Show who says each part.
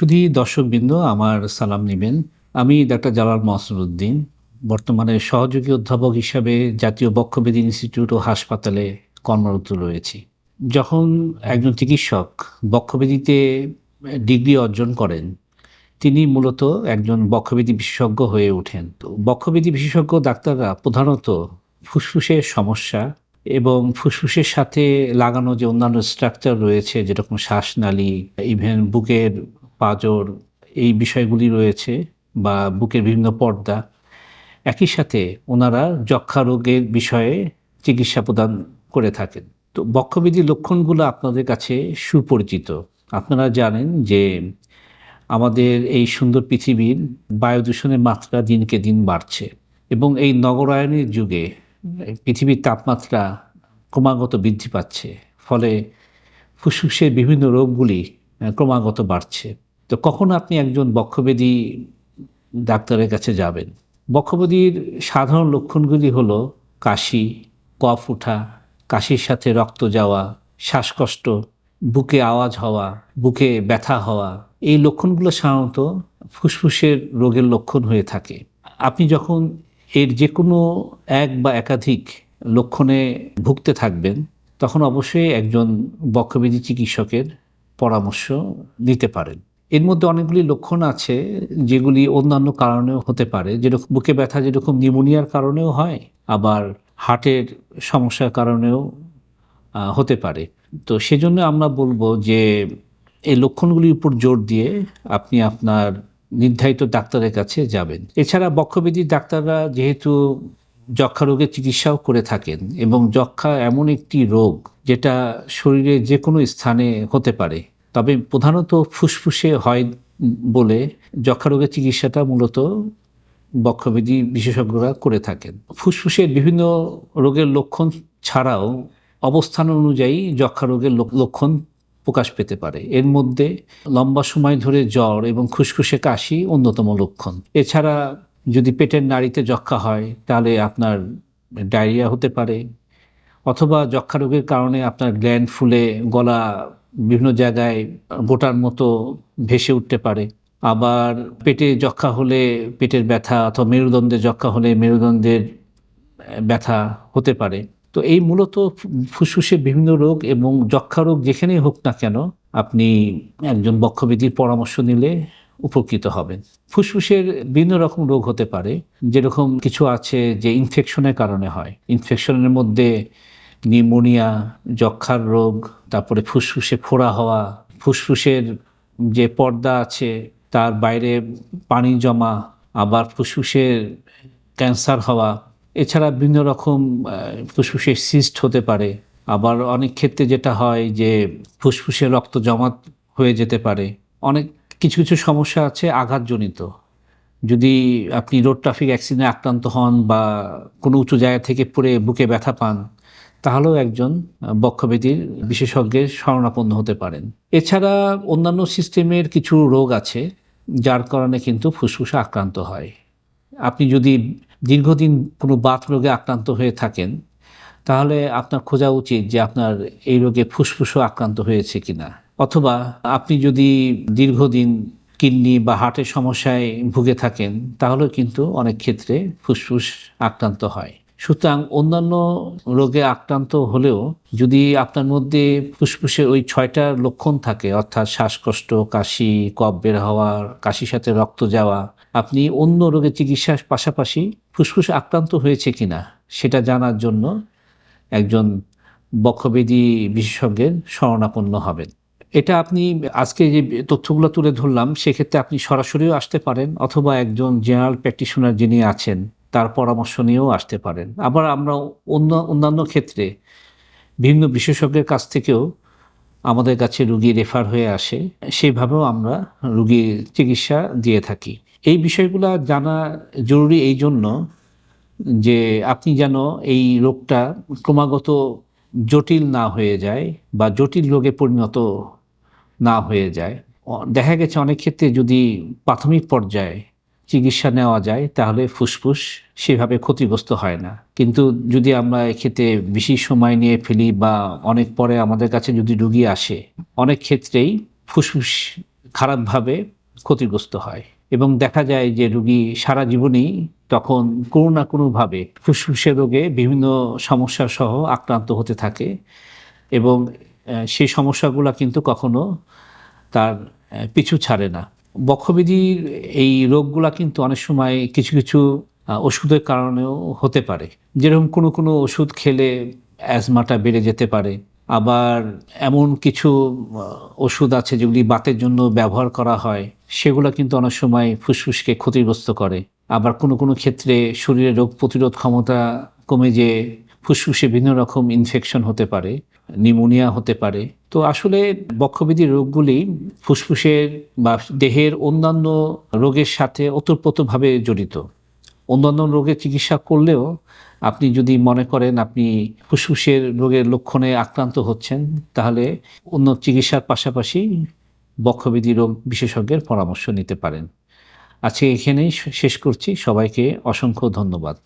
Speaker 1: শুধু দর্শকবৃন্দ আমার সালাম নেবেন। আমি ডাক্তার জালাল মহসিনুদ্দিন বর্তমানে সহযোগী অধ্যাপক হিসাবে জাতীয় বক্ষব্যাধি ইনস্টিটিউট ও হাসপাতালে কর্মরত রয়েছি। যখন একজন চিকিৎসক বক্ষব্যাধিতে ডিগ্রি অর্জন করেন, তিনি মূলত একজন বক্ষব্যাধি বিশেষজ্ঞ হয়ে ওঠেন। তো বক্ষব্যাধি বিশেষজ্ঞ ডাক্তাররা প্রধানত ফুসফুসের সমস্যা এবং ফুসফুসের সাথে লাগানো যে অন্যান্য স্ট্রাকচার রয়েছে, যেরকম শ্বাসনালী ইভেন বুকের পাঁজর এই বিষয়গুলি রয়েছে বা বুকের বিভিন্ন পর্দা। একই সাথে ওনারা যক্ষা রোগের বিষয়ে চিকিৎসা প্রদান করে থাকেন। তো বক্ষবিধির লক্ষণগুলো আপনাদের কাছে সুপরিচিত। আপনারা জানেন যে আমাদের এই সুন্দর পৃথিবীর বায়ু দূষণের মাত্রা দিনকে দিন বাড়ছে এবং এই নগরায়নের যুগে পৃথিবীর তাপমাত্রা ক্রমাগত বৃদ্ধি পাচ্ছে। ফলে ফুসফুসের বিভিন্ন রোগগুলি ক্রমাগত বাড়ছে। তো কখন আপনি একজন বক্ষবেদী ডাক্তারের কাছে যাবেন? বক্ষব্যাধির সাধারণ লক্ষণগুলি হলো কাশি, কফ ওঠা কাশির সাথে রক্ত যাওয়া, শ্বাসকষ্ট, বুকে আওয়াজ হওয়া, বুকে ব্যথা হওয়া। এই লক্ষণগুলো সাধারণত ফুসফুসের রোগের লক্ষণ হয়ে থাকে। আপনি যখন এর যে কোনো এক বা একাধিক লক্ষণে ভুগতে থাকবেন, তখন অবশ্যই একজন বক্ষব্যাধি চিকিৎসকের পরামর্শ নিতে পারেন। এর মধ্যে অনেকগুলি লক্ষণ আছে যেগুলি অন্যান্য কারণেও হতে পারে। যেরকম বুকে ব্যথা যেরকম নিউমোনিয়ার কারণেও হয়, আবার হার্টের সমস্যার কারণেও হতে পারে। তো সেজন্য আমরা বলব যে এই লক্ষণগুলির উপর জোর দিয়ে আপনি আপনার নির্ধারিত ডাক্তারের কাছে যাবেন। এছাড়া বক্ষব্যাধি ডাক্তাররা যেহেতু যক্ষা রোগের চিকিৎসাও করে থাকেন এবং যক্ষা এমন একটি রোগ যেটা শরীরে যে কোনো স্থানে হতে পারে। তবে প্রধানত ফুসফুসে হয় বলে যক্ষা রোগের চিকিৎসাটা মূলত বক্ষব্যাধি বিশেষজ্ঞরা করে থাকেন। ফুসফুসের বিভিন্ন রোগের লক্ষণ ছাড়াও অবস্থান অনুযায়ী যক্ষা রোগের লক- লক্ষণ প্রকাশ পেতে পারে। এর মধ্যে লম্বা সময় ধরে জ্বর এবং খুসখুসে কাশি অন্যতম লক্ষণ। এছাড়া যদি পেটের নাড়িতে যক্ষা হয়, তাহলে আপনার ডায়রিয়া হতে পারে, অথবা যক্ষা রোগের কারণে আপনার গ্ল্যান্ড, ফুলে, গলা বিভিন্ন জায়গায় গোটার মতো ভেসে উঠতে পারে। আবার পেটে যক্ষা হলে পেটের ব্যথা অথবা মেরুদণ্ডে যক্ষা হলে মেরুদণ্ডের ব্যথা হতে পারে। তো এই মূলত ফু- ফুসফুসের বিভিন্ন রোগ এবং যক্ষা রোগ যেখানেই হোক না কেন আপনি একজন বক্ষবিধির পরামর্শ নিলে উপকৃত হবেন। ফুসফুসের বিভিন্ন রকম রোগ হতে পারে। যেরকম কিছু আছে যে ইনফেকশনের কারণে হয়। ইনফেকশনের মধ্যে নিউমোনিয়া যক্ষার রোগ, তারপরে ফুসফুসে ফোড়া হওয়া, ফুসফুসের যে পর্দা আছে, তার বাইরে পানি জমা, আবার ফুসফুসের ক্যান্সার হওয়া, এছাড়া বিভিন্ন রকম ফুসফুসের সিস্ট হতে পারে। আবার অনেক ক্ষেত্রে যেটা হয় যে, ফুসফুসে রক্ত জমা হয়ে যেতে পারে। অনেক কিছু কিছু সমস্যা আছে আঘাতজনিত। যদি আপনি রোড ট্রাফিক অ্যাক্সিডেন্টে আক্রান্ত হন বা কোনো উঁচু জায়গা থেকে পড়ে বুকে ব্যথা পান তাহলেও একজন বক্ষব্যাধির বিশেষজ্ঞের শরণাপন্ন হতে পারেন। এছাড়া অন্যান্য সিস্টেমের কিছু রোগ আছে, যার কারণে কিন্তু ফুসফুসে আক্রান্ত হয়। আপনি যদি দীর্ঘদিন কোনো বাত রোগে আক্রান্ত হয়ে থাকেন, তাহলে আপনার খোঁজা উচিত যে আপনার এই রোগে ফুসফুসও আক্রান্ত হয়েছে কিনা। অথবা আপনি যদি দীর্ঘদিন কিডনি বা হার্টের সমস্যায় ভুগে থাকেন, তাহলেও কিন্তু অনেক ক্ষেত্রে ফুসফুস আক্রান্ত হয়। সুতরাং অন্যান্য রোগে আক্রান্ত হলেও যদি আপনার মধ্যে ফুসফুসের ওই ছয়টা লক্ষণ থাকে, অর্থাৎ শ্বাসকষ্ট, কাশি, কফ বের হওয়া, কাশির সাথে রক্ত যাওয়া, আপনি অন্য রোগের চিকিৎসার পাশাপাশি ফুসফুস আক্রান্ত হয়েছে কিনা সেটা জানার জন্য একজন বক্ষবেদী বিশেষজ্ঞের শরণাপন্ন হবেন। এটা আপনি আজকে যে তথ্যগুলো তুলে ধরলাম, সেক্ষেত্রে আপনি সরাসরিও আসতে পারেন, অথবা একজন জেনারেল প্র্যাকটিশনার যিনি আছেন তার পরামর্শ নিয়েও আসতে পারেন। আবার আমরা অন্য, অন্যান্য ক্ষেত্রে বিভিন্ন বিশেষজ্ঞের কাছ থেকেও আমাদের কাছে রুগী রেফার হয়ে আসে, সেইভাবেও আমরা রুগীর চিকিৎসা দিয়ে থাকি। এই বিষয়গুলো জানা জরুরি এই জন্য যে আপনি যেন এই রোগটা ক্রমাগত জটিল না হয়ে যায় বা জটিল রোগে পরিণত না হয়ে যায়। দেখা গেছে অনেক ক্ষেত্রে যদি প্রাথমিক পর্যায়ে চিকিৎসা নেওয়া যায়, তাহলে ফুসফুস সেভাবে ক্ষতিগ্রস্ত হয় না। কিন্তু যদি আমরা এক্ষেত্রে বেশি সময় নিয়ে ফেলি বা অনেক পরে আমাদের কাছে যদি রুগী আসে, অনেক ক্ষেত্রেই ফুসফুস খারাপভাবে ক্ষতিগ্রস্ত হয়। এবং দেখা যায় যে রুগী সারা জীবনেই তখন কোনো না কোনোভাবে ফুসফুসের রোগে বিভিন্ন সমস্যা সহ আক্রান্ত হতে থাকে এবং সেই সমস্যাগুলো কিন্তু কখনো তার পিছু ছাড়ে না। বক্ষবিধির এই রোগগুলা কিন্তু অনেক সময় কিছু কিছু ওষুধের কারণেও হতে পারে। যেরকম কোনো কোনো ওষুধ খেলে অ্যাজমাটা বেড়ে যেতে পারে। আবার এমন কিছু ওষুধ আছে যেগুলি বাতের জন্য ব্যবহার করা হয়, সেগুলো কিন্তু অনেক সময় ফুসফুসকে ক্ষতিগ্রস্ত করে। আবার কোনো কোনো ক্ষেত্রে শরীরে রোগ প্রতিরোধ ক্ষমতা কমে যে ফুসফুসে বিভিন্ন রকম ইনফেকশন হতে পারে। নিউমোনিয়া হতে পারে। তো আসলে বক্ষবিধির রোগগুলি ফুসফুসের বা দেহের অন্যান্য রোগের সাথে ওতপ্রোতভাবে জড়িত। অন্যান্য রোগের চিকিৎসা করলেও আপনি যদি মনে করেন আপনি ফুসফুসের রোগের লক্ষণে আক্রান্ত হচ্ছেন, তাহলে অন্য চিকিৎসার পাশাপাশি বক্ষবিধি রোগ বিশেষজ্ঞের পরামর্শ নিতে পারেন। আজকে এখানেই শেষ করছি। সবাইকে অসংখ্য ধন্যবাদ।